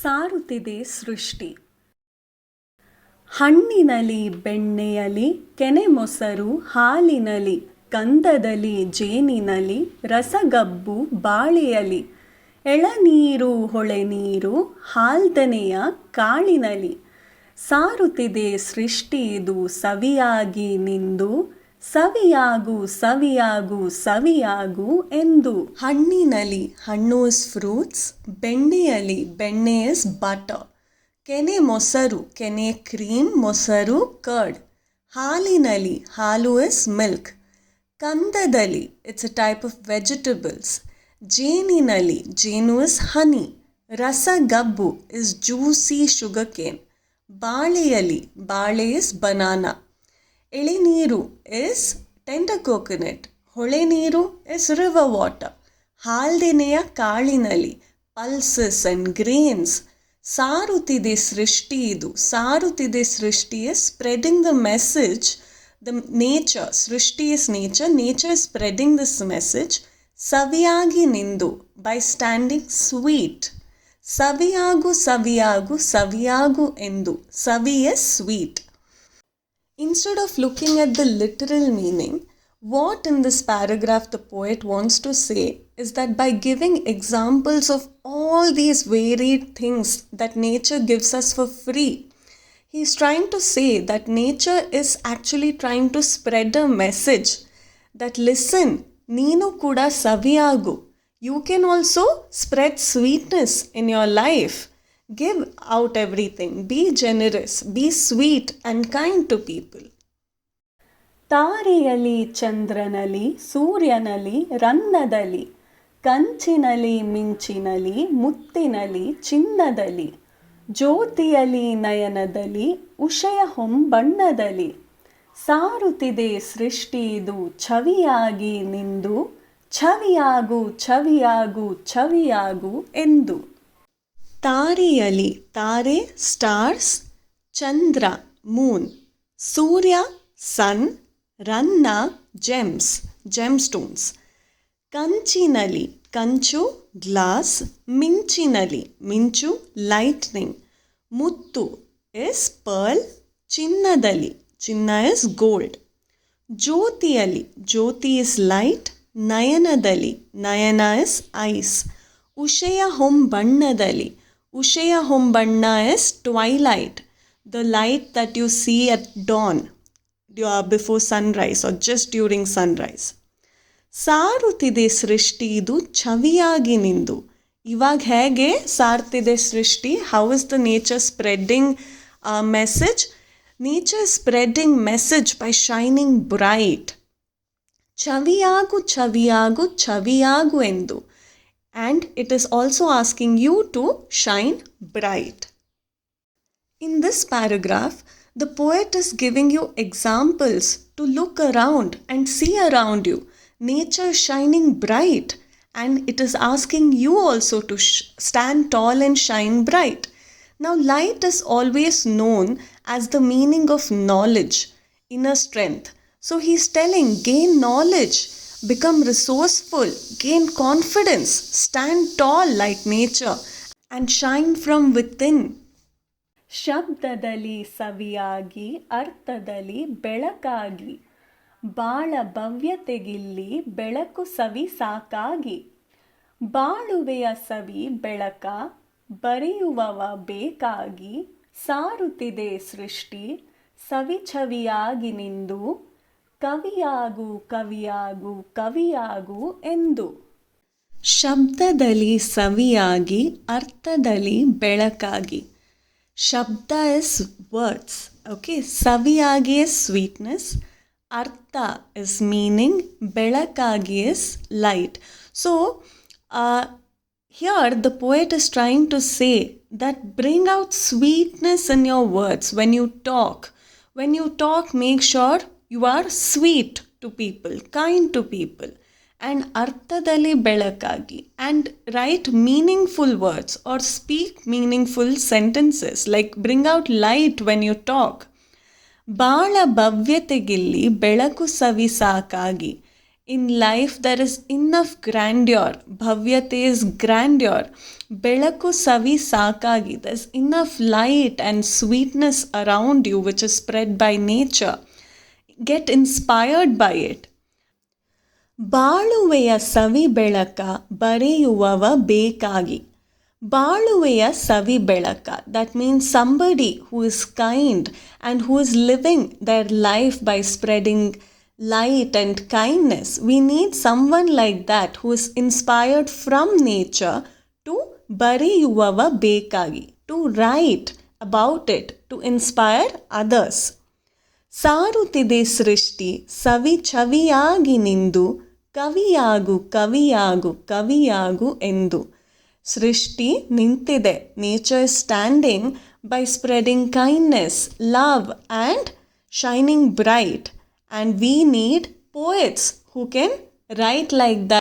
ಸಾರುತ್ತಿದೆ ಸೃಷ್ಟಿ. ಹಣ್ಣಿನಲಿ, ಬೆಣ್ಣೆಯಲಿ ಕೆನೆ ಮೊಸರು ಹಾಲಿನಲಿ, ಕಂದದಲ್ಲಿ, ಜೇನಿನಲಿ, ರಸಗಬ್ಬು, ಬಾಳೆಯಲಿ, ಎಳನೀರು ಹೊಳೆ ನೀರು ಹಾಲ್ದನೆಯ ಕಾಳಿನಲಿ. ಸಾರುತ್ತಿದೆ ಸೃಷ್ಟಿ, ಇದು ಸವಿಯಾಗಿ ನಿಂದು ಸವಿಯಾಗು ಸವಿಯಾಗು ಸವಿಯಾಗು ಎಂದು ಹಣ್ಣಿನಲಿ ಹಣ್ಣು ಇಸ್ ಫ್ರೂಟ್ಸ್, ಬೆಣ್ಣೆಯಲಿ ಬೆಣ್ಣೆ ಇಸ್ ಬಟರ್, ಕೆನೆ ಮೊಸರು, ಕೆನೆ ಕ್ರೀಮ್, ಮೊಸರು, ಕರ್ಡ್, ಹಾಲಿನಲಿ ಹಾಲು is milk, ಕಂದದಲ್ಲಿ, it's a type of vegetables, ಜೇನಿನಲಿ ಜೇನು ಇಸ್ ಹನಿ, ರಸಗಬ್ಬು ಇಸ್ ಜ್ಯೂಸಿ ಶುಗರ್ ಕೇನ್ ಬಾಳೆಯಲ್ಲಿ ಬಾಳೆ ಇಸ್ ಬನಾನಾ. ಎಳೆನೀರು ಇಸ್ ಟೆಂಡರ್ ಕೋಕೋನಟ್ ಹೊಳೆ ನೀರು ಇಸ್ ರಿವರ್ ವಾಟರ್ ಹಾಲ್ದೆನೆಯ ಕಾಳಿನಲ್ಲಿ ಪಲ್ಸಸ್ ಆ್ಯಂಡ್ ಗ್ರೀನ್ಸ್ ಸಾರುತ್ತಿದೆ ಸೃಷ್ಟಿ ಇದು. ಸಾರುತ್ತಿದೆ ಸೃಷ್ಟಿ is spreading the message the nature ಸೃಷ್ಟಿ is nature nature is spreading this message ಸವಿಯಾಗಿ ನಿಂದು ಬೈ ಸ್ಟ್ಯಾಂಡಿಂಗ್ ಸ್ವೀಟ್ ಸವಿಯಾಗು ಸವಿಯಾಗು ಸವಿಯಾಗು ಎಂದು ಸವಿ is sweet Instead of looking at the literal meaning, what in this paragraph the poet wants to say is that by giving examples of all these varied things that nature gives us for free, he's trying to say that nature is actually trying to spread a message that listen, Nino kuda saviagu. You can also spread sweetness in your life. Give out everything. Be generous. Be sweet and kind to people. ತಾರೆಯಲಿ, ಚಂದ್ರನಲಿ, ಸೂರ್ಯನಲಿ ರನ್ನದಲ್ಲಿ ಕಂಚಿನಲಿ, ಮಿಂಚಿನಲಿ, ಮುತ್ತಿನಲಿ ಚಿನ್ನದಲ್ಲಿ ಜ್ಯೋತಿಯಲಿ ನಯನದಲ್ಲಿ ಉಷಯ ಹೊಂಬಣ್ಣದಲ್ಲಿ ಸಾರುತ್ತಿದೆ ಸೃಷ್ಟಿ ಇದು ಛವಿಯಾಗಿ ನಿಂದು, ಛವಿಯಾಗು ಛವಿಯಾಗು ಛವಿಯಾಗು ಎಂದು ತಾರೆಯಲಿ ತಾರೆ, ಸ್ಟಾರ್ಸ್, ಚಂದ್ರ, ಮೂನ್, ಸೂರ್ಯ, ಸನ್, ರನ್ನ, ಜೆಮ್ಸ್ ಜೆಮ್ ಸ್ಟೋನ್ಸ್ ಕಂಚಿನಲಿ, ಕಂಚು, ಗ್ಲಾಸ್, ಮಿಂಚಿನಲಿ, ಮಿಂಚು, ಲೈಟ್ನಿಂಗ್. ಮುತ್ತು ಇಸ್ ಪರ್ಲ್, ಚಿನ್ನದಲ್ಲಿ, ಚಿನ್ನ ಇಸ್ ಗೋಲ್ಡ್. ಜ್ಯೋತಿಯಲ್ಲಿ ಜ್ಯೋತಿ ಇಸ್ ಲೈಟ್, ನಯನದಲ್ಲಿ, ನಯನ ಇಸ್ ಐಸ್. ಉಷಯ ಹೊಂಬಣ್ಣದಲ್ಲಿ ಉಷಯ ಹೊಂಬಣ್ಣ is twilight the light that you see at dawn before sunrise or just during sunrise ಸಾರುತ್ತಿದೆ ಸೃಷ್ಟಿ, ಇದು ಛವಿಯಾಗಿ ನಿಂದು. ಇವಾಗ ಹೇಗೆ ಸಾರ್ತಿದೆ ಸೃಷ್ಟಿ? How is the nature spreading message nature spreading message by shining bright ಛವಿಯಾಗು ಛವಿಯಾಗು ಛವಿಯಾಗು ಎಂದು. And it is also asking you to shine bright. In this paragraph, the poet is giving you examples to look around and see around you. Nature shining bright, and it is asking you also to stand tall and shine bright. Now, light is always known as the meaning of knowledge, inner strength. So, he's telling gain knowledge, become resourceful, gain confidence, stand tall like nature, and shine from within. ಶಬ್ದದಲ್ಲಿ ಸವಿಯಾಗಿ ಅರ್ಥದಲ್ಲಿ ಬೆಳಕಾಗಿ. ಬಾಳ ಭವ್ಯತೆಗಿಲ್ಲಿ ಬೆಳಕು ಸವಿ ಸಾಕಾಗಿ. ಬಾಳುವೆಯ ಸವಿ ಬೆಳಕ ಬರೆಯುವವ ಬೇಕಾಗಿ. ಸಾರುತ್ತಿದೆ ಸೃಷ್ಟಿ ಸವಿಛವಿಯಾಗಿ ನಿಂದು. ಕವಿಯಾಗು ಕವಿಯಾಗು ಕವಿಯಾಗು ಎಂದು. ಶಬ್ದದಲ್ಲಿ ಸವಿಯಾಗಿ, ಅರ್ಥದಲ್ಲಿ ಬೆಳಕಾಗಿ. ಶಬ್ದ ಇಸ್ ವರ್ಡ್ಸ್ ಓಕೆ ಸವಿಯಾಗಿ ಇಸ್ ಸ್ವೀಟ್ನೆಸ್ ಅರ್ಥ ಇಸ್ ಮೀನಿಂಗ್ ಬೆಳಕಾಗಿ is light so here the poet is trying to say that bring out sweetness in your words when you talk when you talk make sure you are sweet to people kind to people and ಅರ್ಥದಲ್ಲಿ ಬೆಳಕಾಗಿ and write meaningful words or speak meaningful sentences like bring out light when you talk ಬಾಳ ಭವ್ಯತೆಗಿಲ್ಲಿ ಬೆಳಕು ಸವಿ ಸಾಕಾಗಿ in life there is enough grandeur ಭವ್ಯತೆ is grandeur ಬೆಳಕು ಸವಿ ಸಾಕಾಗಿ thus enough light and sweetness around you which is spread by nature get inspired by it ಬಾಳುವೆಯ ಸವಿ ಬೆಳಕ ಬರೆಯುವವ ಬೇಕಾಗಿ ಬಾಳುವೆಯ ಸವಿ ಬೆಳಕ that means somebody who is kind and who is living their life by spreading light and kindness. We need someone like that who is inspired from nature to ಬರೆಯುವವ ಬೇಕಾಗಿ to write about it to inspire others ಸಾರುತ್ತಿದೆ ಸೃಷ್ಟಿ, ಸವಿ ಚವಿಯಾಗಿ ನಿಂದು, ಕವಿಯಾಗು ಕವಿಯಾಗು ಕವಿಯಾಗು ಎಂದು. ಸೃಷ್ಟಿ ನಿಂತಿದೆ nature standing by spreading kindness love and shining bright and we need poets who can write like that.